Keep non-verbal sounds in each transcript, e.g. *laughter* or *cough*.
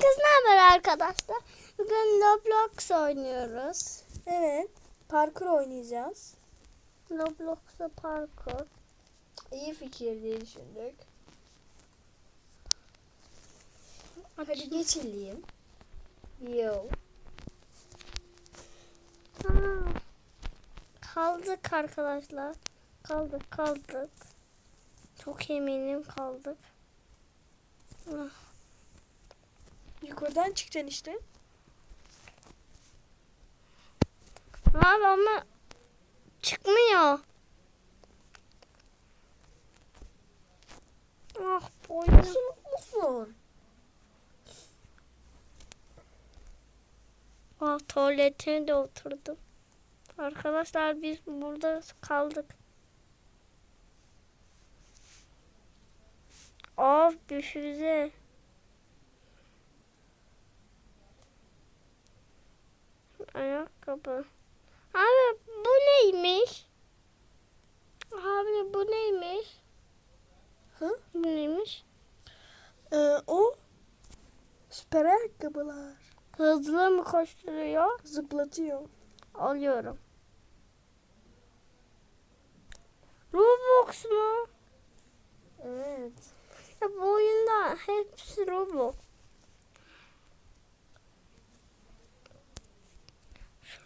Herkes ne haber arkadaşlar? Bugün Roblox oynuyoruz. Evet. Parkur oynayacağız. Roblox'ta parkur. İyi fikir diye düşündük. Hadi geçelim. Yo. Ha. Kaldık arkadaşlar. Kaldık kaldık. Çok eminim kaldık. Ah, Yukarıdan çıkacaksın işte. Abi ama çıkmıyor. Ah boynum. Nasıl mutlusun? Ah tuvaletine de oturdum. Arkadaşlar biz burada kaldık. Of düşüze. Ayakkabı. Abi bu neymiş? Abi bu neymiş? Hı? Bu neymiş? Ee, o süper ayakkabılar. Hızlı mı koşturuyor? Zıplatıyor. Alıyorum. Roblox mu? Evet. Ya bu oyunda hepsi Roblox.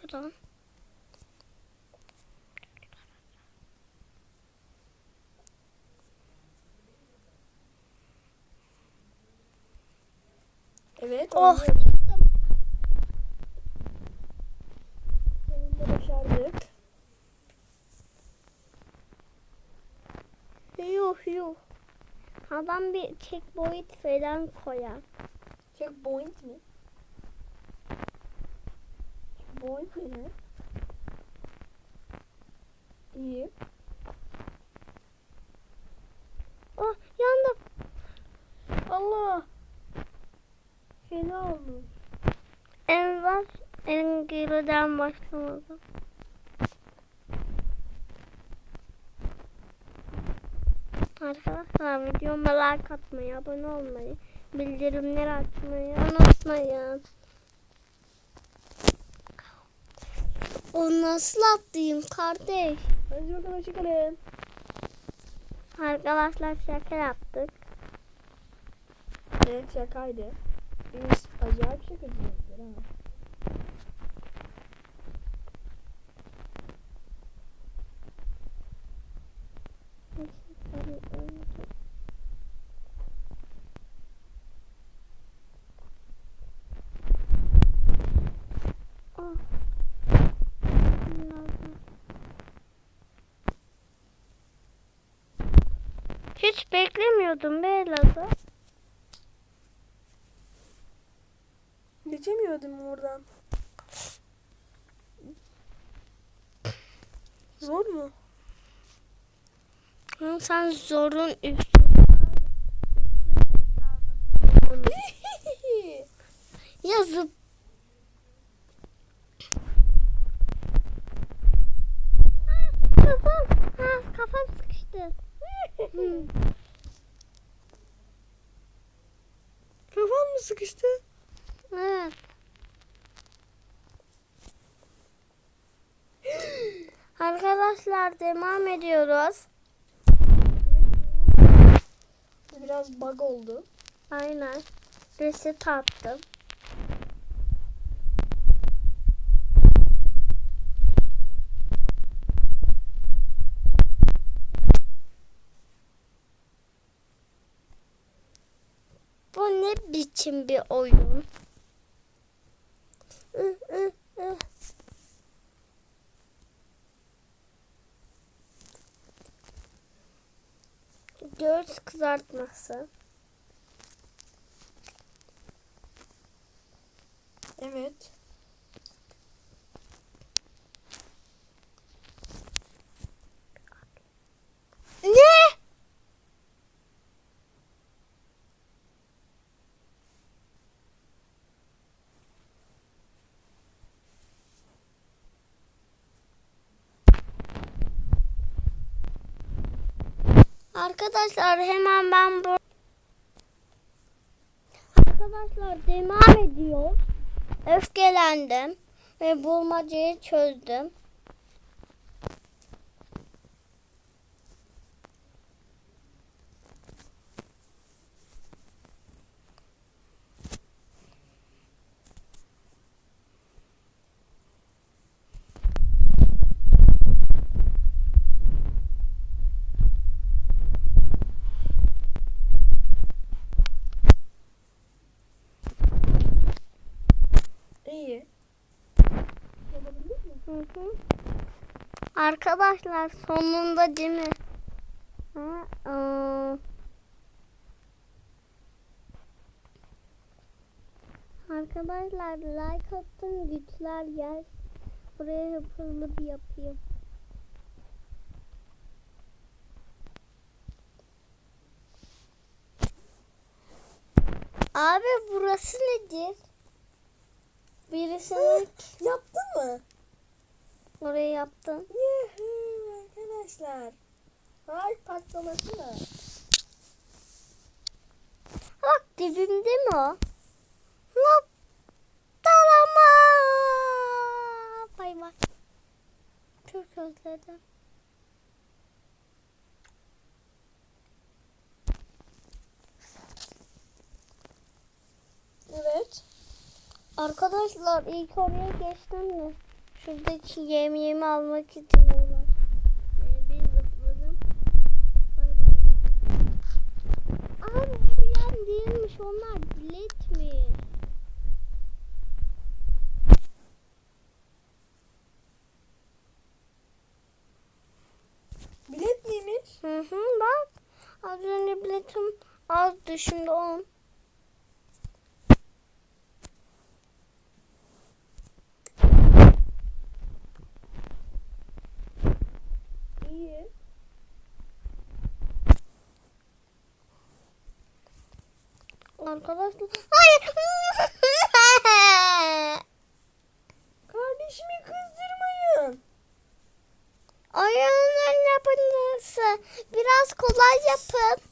Şuradan. Evet. Oh. Sonunda başardık. Yuh yuh. Adam bir checkpoint falan koyar. Checkpoint mi? Checkpoint ne? İyi. Oh yandım. Allah. Fena olmuş. En baş en geriden başlamadım. Arkadaşlar videoma like atmayı, abone olmayı, bildirimleri açmayı unutmayın. O nasıl atlayayım kardeş? Hadi bakalım hoşçakalın. Arkadaşlar şaka yaptık. Evet şakaydı. Biz acayip şakacıyızdır ha. Ah. Hiç beklemiyordum be Elazığ. Geçemiyordum oradan. Zor mu? Ama Sen zorun üstü. Yazıp. Kafam, ha, kafam sıkıştı. Hmm. Kafan mı sıkıştı? Evet. *gasps* Arkadaşlar devam ediyoruz. Biraz bug oldu. Aynen. Reset attım. Bu biçim bir oyun? Göz kızartması. Evet. Ne? Arkadaşlar hemen ben bu Arkadaşlar devam ediyor. Öfkelendim ve bulmacayı çözdüm. İyi. Yapabildin mi? Hı hı. Arkadaşlar sonunda değil mi? Arkadaşlar like attım güçler gel. Buraya hızlı bir yapayım. Abi burası nedir? Birisinin Yaptın mı? Oraya yaptım. Yuhu arkadaşlar. Harp patlaması mı? Bak dibimde mi o? Noktalama. Bay bay. Çok özledim. Evet. Arkadaşlar ilk oraya geçtim de şuradaki yemeğimi almak için uğraştım. Değilmiş onlar biletmiş. Bilet miymiş? Hı hı bak. Az önce biletim azdı şimdi on. İyi. Arkadaşlar hayır. *laughs* Kardeşimi kızdırmayın. Oyunun yapınması biraz kolay yapın.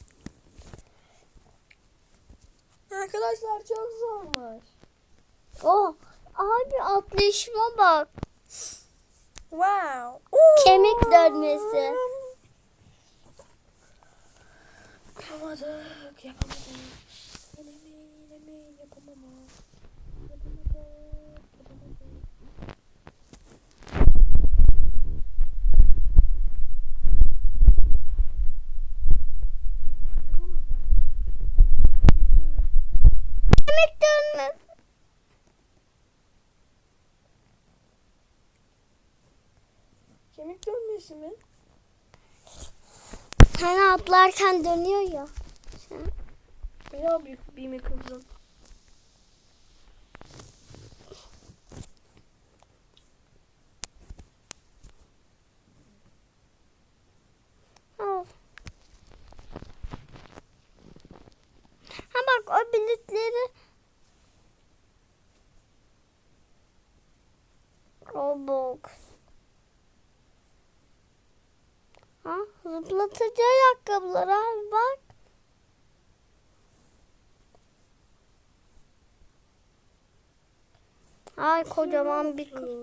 Arkadaşlar çok zormuş. Oh abi atlayışıma bak. Wow. Kemik dönmesi. Yapamadık, yapamadık. Yine mi, yine mi, yapamadık. Yapamadık, yapamadık. Kemik dönmesi. Dönmesi mi? Hani atlarken dönüyor ya. Ya büyük bir mi kızım? Al. Ha bak o biletleri Roblox. Ha zıplatıcı ayakkabılar abi bak. Ay kocaman bir kız.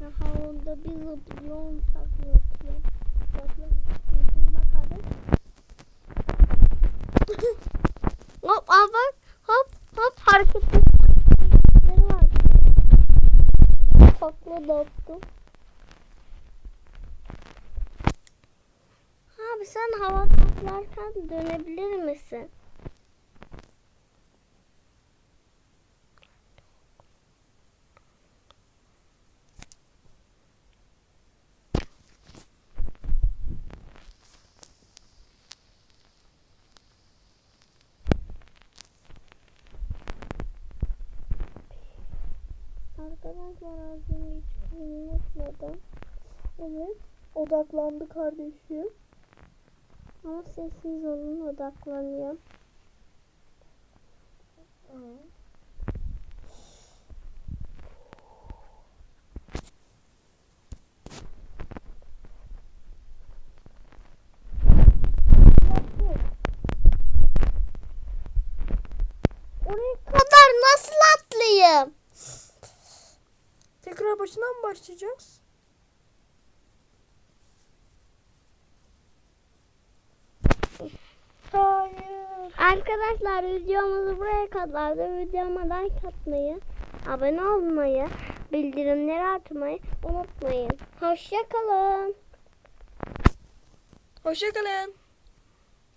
Aha orada bir zıplıyor takıyor. *laughs* Hop al bak. Hop hop hareketli. Sen hava atlarken dönebilir misin? Arkadaşlar az hiç unutmadım. Evet. Odaklandı kardeşim. Ama sessiz olun odaklanıyorum. Oraya kadar nasıl atlayayım? Tekrar başından mı başlayacağız? Arkadaşlar videomuz buraya kadardı. Videoma like atmayı, abone olmayı, bildirimleri açmayı unutmayın. Hoşçakalın. Hoşçakalın.